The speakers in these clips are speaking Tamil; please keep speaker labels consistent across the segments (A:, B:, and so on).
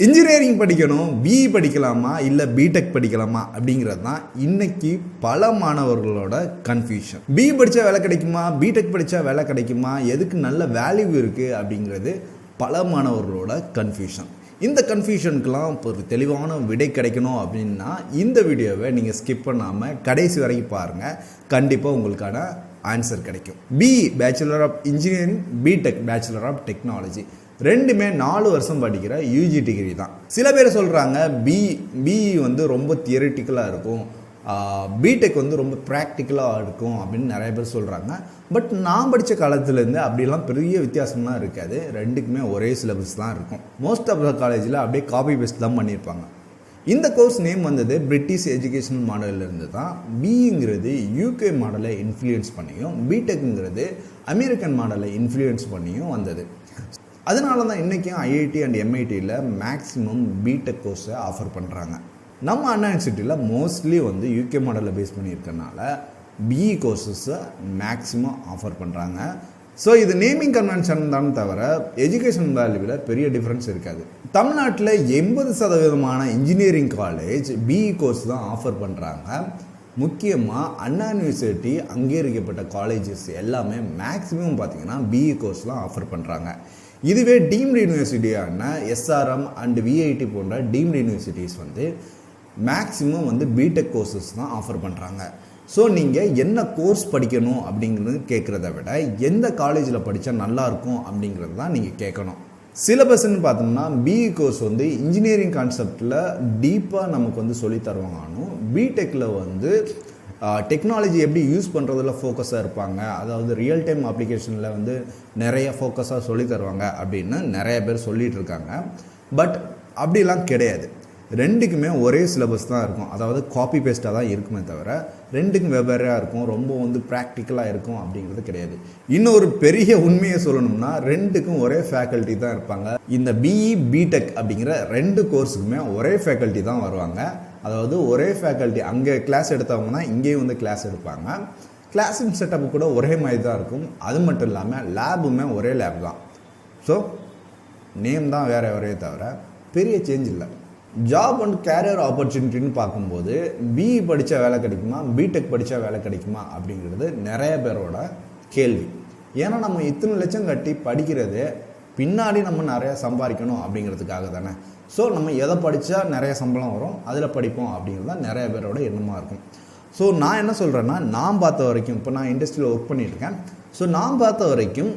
A: இன்ஜினியரிங் படிக்கணும் பிஇ படிக்கலாமா இல்லை பிடெக் படிக்கலாமா அப்படிங்கிறது தான் இன்னைக்கு பல மாணவர்களோட கன்ஃபியூஷன் பிஇ படித்தா வேலை கிடைக்குமா பிடெக் படித்தா வேலை கிடைக்குமா எதுக்கு நல்ல வேல்யூ இருக்குது அப்படிங்கிறது பல மாணவர்களோட கன்ஃபியூஷன் இந்த கன்ஃபியூஷனுக்கெல்லாம் ஒரு தெளிவான விடை கிடைக்கணும் அப்படின்னா இந்த வீடியோவை நீங்கள் ஸ்கிப் பண்ணாமல் கடைசி வரைக்கும் பாருங்கள் கண்டிப்பாக உங்களுக்கான ஆன்சர் கிடைக்கும். BE bachelor of engineering BTech bachelor of technology ரெண்டுமே நாலு வருஷம் படிக்கிற யூஜி டிகிரி தான். சில பேர் சொல்கிறாங்க பி பிஇ வந்து ரொம்ப தியரிட்டிக்கலாக இருக்கும். பிடெக் வந்து ரொம்ப ப்ராக்டிக்கலாக இருக்கும் அப்படின்னு நிறைய பேர் சொல்கிறாங்க பட் நான் படித்த காலத்துலேருந்து அப்படிலாம் பெரிய வித்தியாசம்லாம் இருக்காது. ரெண்டுக்குமே ஒரே சிலபஸ் தான் இருக்கும். மோஸ்ட் ஆஃப் த காலேஜில் அப்படியே காப்பி பேஸ்ட் தான் பண்ணியிருப்பாங்க. இந்த கோர்ஸ் நேம் வந்தது பிரிட்டிஷ் எஜுகேஷன் மாடலிருந்து தான். பிங்கிறது யூகே மாடலை இன்ஃப்ளூயன்ஸ் பண்ணியும் பிடெக்குங்கிறது அமெரிக்கன் மாடலை இன்ஃப்ளூயன்ஸ் பண்ணியும் வந்தது. அதனால தான் இன்றைக்கும் ஐஐடி அண்ட் எம்ஐடியில் மேக்ஸிமம் பிடெக் கோர்ஸை ஆஃபர் பண்ணுறாங்க நம்ம அண்ணா யூனிவர்சிட்டியில் மோஸ்ட்லி வந்து யூகே மாடலில் பேஸ் பண்ணியிருக்கனால பிஇ கோர்சஸை மேக்ஸிமம் ஆஃபர் பண்ணுறாங்க ஸோ இது நேமிங் கன்வென்ஷன் தான் தவிர எஜுகேஷன் வேல்யூவில் பெரிய டிஃப்ரென்ஸ் இருக்காது. தமிழ்நாட்டில் எண்பது சதவீதமான இன்ஜினியரிங் காலேஜ் பிஇ கோர்ஸ் தான் ஆஃபர் பண்ணுறாங்க முக்கியமாக அண்ணா யூனிவர்சிட்டி அங்கீகரிக்கப்பட்ட காலேஜஸ் எல்லாமே மேக்ஸிமம் பார்த்திங்கன்னா பிஇ கோர்ஸ்லாம் ஆஃபர் பண்ணுறாங்க இதுவே டீம்டு யூனிவர்சிட்டியான எஸ்ஆர்எம் அண்டு விஐடி போன்ற டீம்டு யூனிவர்சிட்டிஸ் வந்து மேக்ஸிமம் வந்து பிடெக் கோர்சஸ் தான் ஆஃபர் பண்ணுறாங்க ஸோ நீங்கள் என்ன கோர்ஸ் படிக்கணும் அப்படிங்கிறது கேட்குறத விட எந்த காலேஜில் படித்தா நல்லாயிருக்கும் அப்படிங்கிறது தான் நீங்கள் கேட்கணும். சிலபஸ்ன்னு பார்த்தோம்னா பிஇ கோர்ஸ் வந்து இன்ஜினியரிங் கான்செப்டில் டீப்பாக நமக்கு வந்து சொல்லி தருவாங்கனும் பிடெக்கில் வந்து டெக்னாலஜி எப்படி யூஸ் பண்ணுறதுல ஃபோக்கஸாக இருப்பாங்க? அதாவது ரியல் டைம் அப்ளிகேஷனில் வந்து நிறைய ஃபோக்கஸாக சொல்லி தருவாங்க அப்படின்னு நிறைய பேர் சொல்லிகிட்டு இருக்காங்க. பட் அப்படிலாம் கிடையாது. ரெண்டுக்குமே ஒரே சிலபஸ் தான் இருக்கும். அதாவது காப்பி பேஸ்ட்டாக தான் இருக்குமே தவிர ரெண்டுக்கும் வெவ்வேறையாக இருக்கும். ரொம்ப வந்து ப்ராக்டிக்கலாக இருக்கும் அப்படிங்கிறது கிடையாது. இன்னொரு பெரிய உண்மையை சொல்லணும்னா ரெண்டுக்கும் ஒரே ஃபேக்கல்ட்டி தான் இருப்பாங்க. இந்த பிஇ பிடெக் அப்படிங்கிற ரெண்டு கோர்ஸுக்குமே ஒரே ஃபேக்கல்ட்டி தான் வருவாங்க. அதாவது ஒரே ஃபேக்கல்ட்டி அங்கே கிளாஸ் எடுத்தவங்க தான் இங்கேயும் வந்து கிளாஸ் எடுப்பாங்க. கிளாஸிங் செட்டப் கூட ஒரே மாதிரி தான் இருக்கும். அது மட்டும் இல்லாமல் லேபுமே ஒரே லேப் தான். ஸோ நேம் தான் வேறு ஒரே தவிர பெரிய சேஞ்ச் இல்லை. ஜாப் அண்ட் கேரியர் ஆப்பர்ச்சுனிட்டின்னு பார்க்கும்போது பிஇ படித்தா வேலை கிடைக்குமா? பிடெக் படித்தா வேலை கிடைக்குமா? அப்படிங்கிறது நிறைய பேரோட கேள்வி. ஏன்னா நம்ம இத்தனை லட்சம் கட்டி படிக்கிறது பின்னாடி நம்ம நிறையா சம்பாதிக்கணும் அப்படிங்கிறதுக்காக தானே. ஸோ நம்ம எதை படித்தா நிறைய சம்பளம் வரும் அதில் படிப்போம் அப்படிங்கிறது தான் நிறைய பேரோட எண்ணமாக இருக்கும். ஸோ நான் என்ன சொல்கிறேன்னா நான் பார்த்த வரைக்கும் இப்போ நான் இண்டஸ்ட்ரியில் ஒர்க் பண்ணியிருக்கேன் ஸோ நான் பார்த்த வரைக்கும்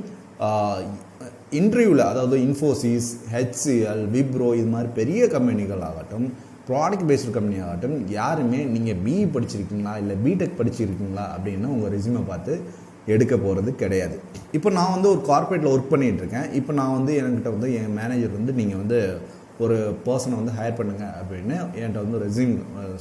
A: இன்டர்வியூவில் அதாவது இன்ஃபோசிஸ் ஹெச்சிஎல் விப்ரோ இது மாதிரி பெரிய கம்பெனிகள் ஆகட்டும் ப்ராடக்ட் பேஸ்டு கம்பெனி ஆகட்டும் யாருமே நீங்கள் பிஇ படிச்சிருக்கீங்களா இல்லை பிடெக் படிச்சிருக்கீங்களா அப்படின்னு உங்கள் ரெசியூமை பார்த்து எடுக்க போகிறது கிடையாது. இப்போ நான் வந்து ஒரு கார்ப்பரேட்டில் ஒர்க் பண்ணிகிட்டு இருக்கேன் இப்போ நான் வந்து என்கிட்ட வந்து என் மேனேஜர் வந்து நீங்கள் வந்து ஒரு பர்சனை வந்து ஹையர் பண்ணுங்க அப்படின்னு என்கிட்ட வந்து ரெசியூம்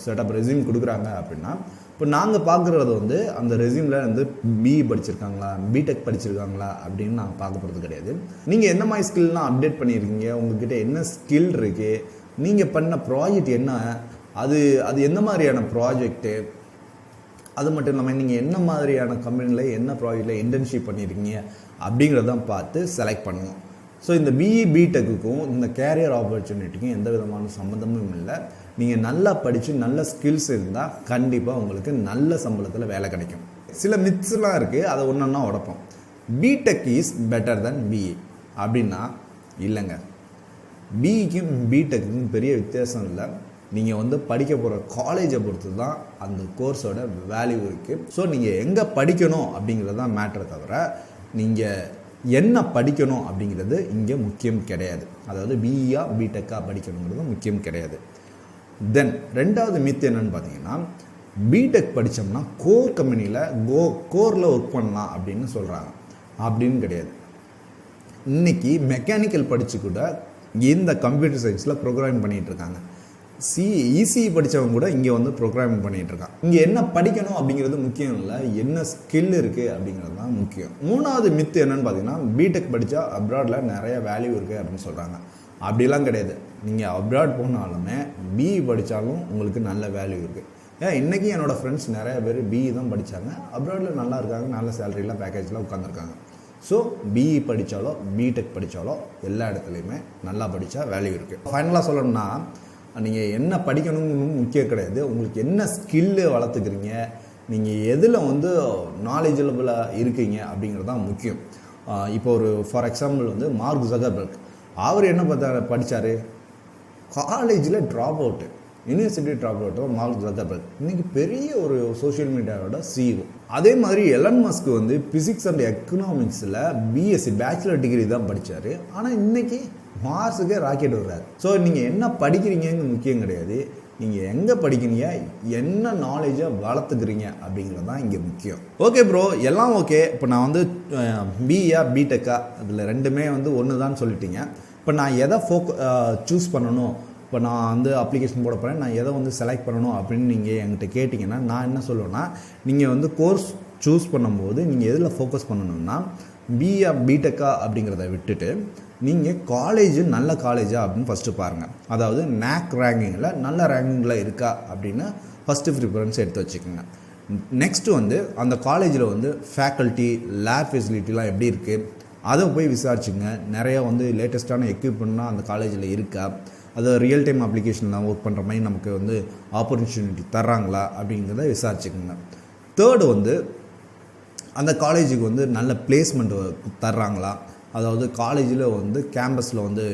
A: செட்டப் ரெசியூம் கொடுக்குறாங்க அப்படின்னா இப்போ நாங்கள் பார்க்குறது வந்து அந்த ரெசியூமில் வந்து பிஇ படிச்சிருக்காங்களா பிடெக் படிச்சிருக்காங்களா அப்படின்னு நாங்கள் பார்க்க போகிறது கிடையாது. நீங்கள் என்ன மாதிரி ஸ்கில்லாம் அப்டேட் பண்ணியிருக்கீங்க? உங்ககிட்ட என்ன ஸ்கில் இருக்குது நீங்கள் பண்ண ப்ராஜெக்ட் என்ன? அது அது எந்த மாதிரியான ப்ராஜெக்ட்டு அது மட்டும் இல்லாமல் நீங்கள் என்ன மாதிரியான கம்பெனியில் என்ன ப்ராஜெக்டில் இன்டர்ன்ஷிப் பண்ணியிருக்கீங்க அப்படிங்கிறதான் பார்த்து செலக்ட் பண்ணுவோம் ஸோ இந்த பிஇ பிடெக்குக்கும் இந்த கேரியர் ஆப்பர்ச்சுனிட்டிக்கும் எந்த விதமான சம்மந்தமும் இல்லை. நீங்கள் நல்லா படித்து நல்ல ஸ்கில்ஸ் இருந்தால் கண்டிப்பாக உங்களுக்கு நல்ல சம்பளத்தில் வேலை கிடைக்கும். சில மித்ஸ்லாம் இருக்குது அதை ஒன்று ஒன்றா உடப்போம் BTech is better than BE அப்படின்னா இல்லைங்க. பிஇக்கும் பிடெக்குக்கும் பெரிய வித்தியாசம் இல்லை. நீங்கள் வந்து படிக்க போகிற காலேஜை பொறுத்து தான் அந்த கோர்ஸோட வேல்யூ இருக்குது ஸோ நீங்கள் எங்கே படிக்கணும் அப்படிங்கிறது தான் மேட்ரை தவிர நீங்கள் என்ன படிக்கணும் அப்படிங்கிறது இங்கே முக்கியம் கிடையாது. அதாவது பிஇயா பிடெக்கா படிக்கணுங்கிறது முக்கியம் கிடையாது. தென் ரெண்டாவது மித்து என்னன்னு பார்த்தீங்கன்னா பிடெக் படித்தோம்னா கோர் கம்பெனியில் கோ கோரில் ஒர்க் பண்ணலாம் அப்படின்னு சொல்கிறாங்க அப்படின்னு கிடையாது. இன்றைக்கி மெக்கானிக்கல் படித்து கூட இந்த கம்ப்யூட்டர் சயின்ஸில் ப்ரோக்ராம் பண்ணிகிட்டு இருக்காங்க. சி இசிஇ படித்தவங்க கூட இங்கே வந்து ப்ரோக்ராமிங் பண்ணிகிட்டு இருக்கான். இங்கே என்ன படிக்கணும் அப்படிங்கிறது முக்கியம் இல்லை என்ன ஸ்கில் இருக்குது அப்படிங்கிறது தான் முக்கியம். மூணாவது மித்து என்னன்னு பார்த்தீங்கன்னா பிடெக் படித்தா அப்ராடில் நிறைய வேல்யூ இருக்குது அப்படின்னு சொல்கிறாங்க அப்படிலாம் கிடையாது. நீங்கள் அப்ராட் போனாலுமே பிஇ படித்தாலும் உங்களுக்கு நல்ல வேல்யூ இருக்குது ஏன்? இன்றைக்கி என்னோடய ஃப்ரெண்ட்ஸ் நிறைய பேர் பிஇ தான் படித்தாங்க அப்ராடில் நல்லா இருக்காங்க நல்ல சேலரிலாம் பேக்கேஜ்லாம் உட்காந்துருக்காங்க ஸோ பிஇ படித்தாலோ பிடெக் படித்தாலோ எல்லா இடத்துலையுமே நல்லா படித்தா வேல்யூ இருக்குது ஃபைனலாக சொல்லணும்னா நீங்கள் என்ன படிக்கணும்னு முக்கியம் கிடையாது. உங்களுக்கு என்ன ஸ்கில்லு வளர்த்துக்கிறீங்க நீங்கள் எதில் வந்து நாலேஜபிளாக இருக்கீங்க அப்படிங்கிறது தான் முக்கியம். இப்போ ஒரு ஃபார் எக்ஸாம்பிள் வந்து மார்க் ஜகர்பர்க் அவர் என்ன பார்த்தா படித்தார் காலேஜில் ட்ராப் அவுட்டு யூனிவர்சிட்டி ட்ராப் அவுட்டோ மார்க் ஜக்கர்பர்க் இன்றைக்கி பெரிய ஒரு சோஷியல் மீடியாவோட சிஇஓ அதே மாதிரி எலன் மஸ்க் வந்து பிசிக்ஸ் அண்ட் எக்கனாமிக்ஸில் பிஎஸ்சி பேச்சுலர் டிகிரி தான் படித்தார் ஆனால் இன்றைக்கி மார்ஸுக்கே ராக்கெட் விடுறாரு. ஸோ நீங்கள் என்ன படிக்கிறீங்கன்னு முக்கியம் கிடையாது. நீங்கள் எங்கே படிக்கிறீங்க? என்ன நாலேஜை வளர்த்துக்கிறீங்க? அப்படிங்கிறது தான் இங்கே முக்கியம். ஓகே ப்ரோ எல்லாம் ஓகே இப்போ நான் வந்து பிஏ பிடெக்கா அதில் ரெண்டுமே வந்து ஒன்று தான் சொல்லிட்டீங்க. இப்போ நான் எதை ஃபோக் சூஸ் பண்ணணும்? இப்போ நான் வந்து அப்ளிகேஷன் போட போகிறேன் நான் எதை வந்து செலக்ட் பண்ணணும் அப்படின்னு நீங்கள் என்கிட்ட கேட்டிங்கன்னா நான் என்ன சொல்லுவேன்னா நீங்கள் வந்து கோர்ஸ் சூஸ் பண்ணும்போது நீங்கள் எதில் ஃபோக்கஸ் பண்ணணும்னா பிஏ பிடெக்கா அப்படிங்கிறத விட்டுட்டு நீங்கள் காலேஜு நல்ல காலேஜா அப்படின்னு ஃபஸ்ட்டு பாருங்கள் அதாவது நேக் ரேங்கிங்கில் நல்ல ரேங்கிங்கில் இருக்கா அப்படின்னு ஃபஸ்ட்டு ப்ரிஃபரன்ஸ் எடுத்து வச்சுக்கோங்க. நெக்ஸ்ட்டு வந்து அந்த காலேஜில் வந்து ஃபேக்கல்ட்டி லேப் ஃபெசிலிட்டிலாம் எப்படி இருக்குது அதை போய் விசாரிச்சுங்க. நிறையா வந்து லேட்டஸ்ட்டான எக்யூப்மெண்ட்லாம் அந்த காலேஜில் இருக்கா? அது ரியல் டைம் அப்ளிகேஷன்லாம் ஒர்க் பண்ணுற மாதிரி நமக்கு வந்து ஆப்பர்ச்சுனிட்டி தர்றாங்களா அப்படிங்கிறத விசாரிச்சுக்கோங்க. தேர்டு வந்து அந்த காலேஜுக்கு வந்து நல்ல பிளேஸ்மெண்ட் தர்றாங்களா? அதாவது காலேஜில் வந்து கேம்பஸில் வந்து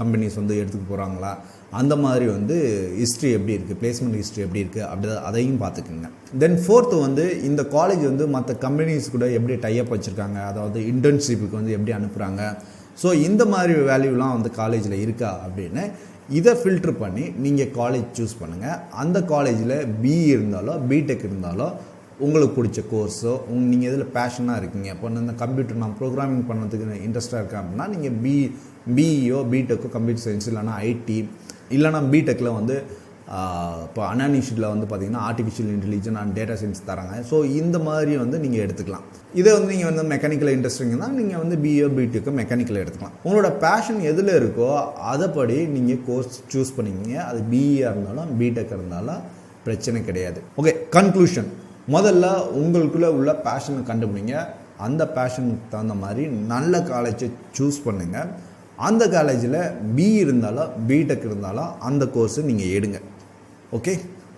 A: கம்பெனிஸ் வந்து எடுத்துக்க போகிறாங்களா அந்த மாதிரி வந்து ஹிஸ்ட்ரி எப்படி இருக்குது பிளேஸ்மெண்ட் ஹிஸ்ட்ரி எப்படி இருக்குது அப்படி அதையும் பார்த்துக்குங்க. தென் ஃபோர்த்து வந்து இந்த காலேஜ் வந்து மற்ற கம்பெனிஸ் கூட எப்படி டைப் வச்சுருக்காங்க? அதாவது இன்டர்ன்ஷிப்புக்கு வந்து எப்படி அனுப்புகிறாங்க ஸோ இந்த மாதிரி வேல்யூலாம் வந்து காலேஜில் இருக்கா அப்படின்னு இதை ஃபில்ட்ரு பண்ணி நீங்கள் காலேஜ் சூஸ் பண்ணுங்கள் அந்த காலேஜில் பிஇ இருந்தாலோ பிடெக் இருந்தாலோ உங்களுக்கு பிடிச்ச கோர்ஸோ உங் நீங்கள் இதில் பேஷனாக இருக்கீங்க. இப்போ இந்த கம்ப்யூட்டர் நான் ப்ரோக்ராமிங் பண்ணுறதுக்கு இன்ட்ரெஸ்ட்டாக இருக்கேன் அப்படின்னா நீங்கள் பி பிஇஓ பிடெக்கோ கம்ப்யூட்டர் சயின்ஸ் இல்லைனா ஐடி இல்லைனா பிடெக்கில் வந்து இப்போ அனானிஷியில் வந்து பார்த்தீங்கன்னா artificial intelligence and data science தராங்க. ஸோ இந்த மாதிரி வந்து நீங்கள் எடுத்துக்கலாம். இதை வந்து நீங்கள் வந்து மெக்கானிக்கல் இன்ட்ரெஸ்டிங்னா நீங்கள் வந்து பிஏ பிடிக்கு மெக்கானிக்கல் எடுத்துக்கலாம். உங்களோட பேஷன் எதில் இருக்கோ அதைப்படி நீங்கள் கோர்ஸ் சூஸ் பண்ணிக்கிங்க. அது பிஇயாக இருந்தாலும் பிடெக் இருந்தாலும் பிரச்சனை கிடையாது. ஓகே கன்க்ளூஷன் முதல்ல உங்களுக்குள்ளே உள்ள பேஷனை கண்டுபிடிங்க. அந்த பேஷனுக்கு தகுந்த மாதிரி நல்ல காலேஜை சூஸ் பண்ணுங்கள் அந்த காலேஜில் பி இருந்தாலும் பிடெக் இருந்தாலும் அந்த கோர்ஸை நீங்கள் எடுங்க. ஓகே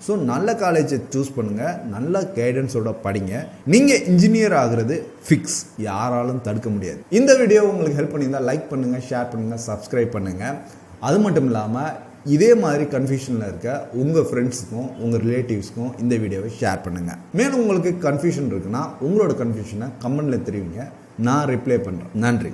A: ஸோ நல்ல காலேஜை சூஸ் பண்ணுங்கள் நல்ல கைடன்ஸோட படிங்க. நீங்கள் இன்ஜினியர் ஆகிறது ஃபிக்ஸ் யாராலும் தடுக்க முடியாது. இந்த வீடியோ உங்களுக்கு ஹெல்ப் பண்ணியிருந்தால் லைக் பண்ணுங்கள் ஷேர் பண்ணுங்கள் சப்ஸ்கிரைப் பண்ணுங்கள் அது மட்டும் இல்லாமல் இதே மாதிரி கன்ஃபியூஷனில் இருக்க உங்கள் ஃப்ரெண்ட்ஸுக்கும் உங்கள் ரிலேட்டிவ்ஸ்க்கும் இந்த வீடியோவை ஷேர் பண்ணுங்கள் மேலும் உங்களுக்கு கன்ஃபியூஷன் இருக்குன்னா உங்களோட கன்ஃபியூஷனை கமெண்டில் தெரிவிங்க. நான் ரிப்ளை பண்ணுறேன் நன்றி.